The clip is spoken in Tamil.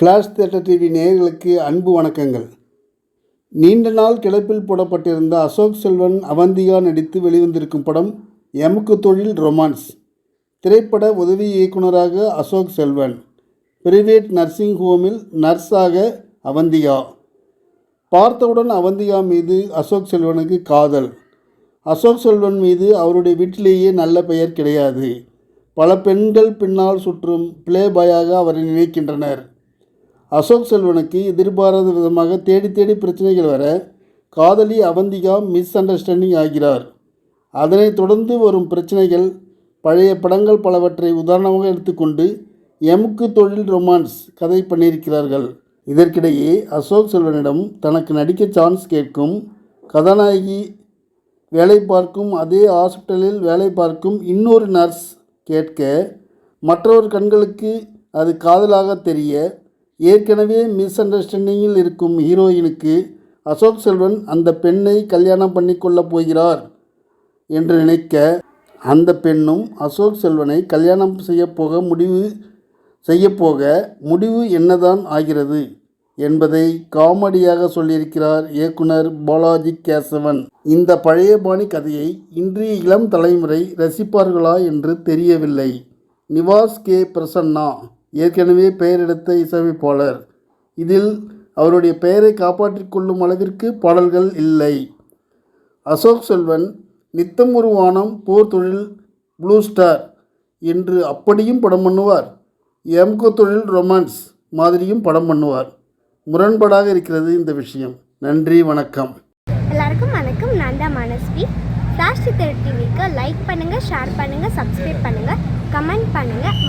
ஃப்ளாஷ் தேட்டர் டிவி நேயர்களுக்கு அன்பு வணக்கங்கள். நீண்ட நாள் கிளப்பில் போடப்பட்டிருந்த அசோக் செல்வன் அவந்திகா நடித்து வெளிவந்திருக்கும் படம் எமக்கு தொழில் ரொமான்ஸ். திரைப்பட உதவி இயக்குனராக அசோக் செல்வன். பிரைவேட் நர்சிங் ஹோமில் நர்ஸாக அவந்திகா பார்த்தவுடன் அவந்திகா மீது அசோக் செல்வனுக்கு காதல். அசோக் செல்வன் மீது அவருடைய வீட்டிலேயே நல்ல பெயர் கிடையாது. பல பெண்கள் பின்னால் சுற்றும் பிளே பாயாக அவரை நினைக்கின்றனர். அசோக் செல்வனுக்கு எதிர்பாராத விதமாக தேடி தேடி பிரச்சனைகள் வர காதலி அவந்திகா மிஸ் அண்டர்ஸ்டாண்டிங் ஆகிறார். அதனைத் தொடர்ந்து வரும் பிரச்சனைகள் பழைய படங்கள் பலவற்றை உதாரணமாக எடுத்துக்கொண்டு எமுக்கு தொழில் ரொமான்ஸ் கதை பண்ணியிருக்கிறார்கள். இதற்கிடையே அசோக் செல்வனிடம் தனக்கு நடிக்க சான்ஸ் கேட்கும் கதாநாயகி வேலை பார்க்கும் அதே ஹாஸ்பிட்டலில் வேலை பார்க்கும் இன்னொரு நர்ஸ் கேட்க மற்றவர் கண்களுக்கு அது காதலாக தெரிய ஏற்கனவே மிஸ் அண்டர்ஸ்டாண்டிங்கில் இருக்கும் ஹீரோயினுக்கு அசோக் செல்வன் அந்த பெண்ணை கல்யாணம் பண்ணி கொள்ளப் போகிறார் என்று நினைக்க அந்த பெண்ணும் அசோக் செல்வனை கல்யாணம் செய்யப்போக முடிவு செய்யப்போக முடிவு என்னதான் ஆகிறது என்பதை காமெடியாக சொல்லியிருக்கிறார் இயக்குனர் பாலாஜி கேசவன். இந்த பழைய பாணி கதையை இன்றைய இளம் தலைமுறை ரசிப்பார்களா என்று தெரியவில்லை. நிவாஸ் கே. பிரசன்னா ஏற்கனவே பெயர் எடுத்த இசையமைப்பாளர். இதில் அவருடைய பெயரை காப்பாற்றிக் கொள்ளும் அளவிற்கு பாடல்கள் இல்லை. அசோக் செல்வன் நித்தம் ஒரு வானம் போர் தொழில் ப்ளூ ஸ்டார் என்று அப்படியும் படம் பண்ணுவார். எம்கோ தொழில் ரொமான்ஸ் மாதிரியும் படம் பண்ணுவார். முரண்பாடாக இருக்கிறது இந்த விஷயம். நன்றி வணக்கம். எல்லாருக்கும் வணக்கம். நான் தான் மனஸ்வி. ஃப்ளாஷ் டிவிக்கு லைக் பண்ணுங்கள் ஷேர் பண்ணுங்கள் சப்ஸ்கிரைப் பண்ணுங்கள் கமெண்ட் பண்ணுங்கள்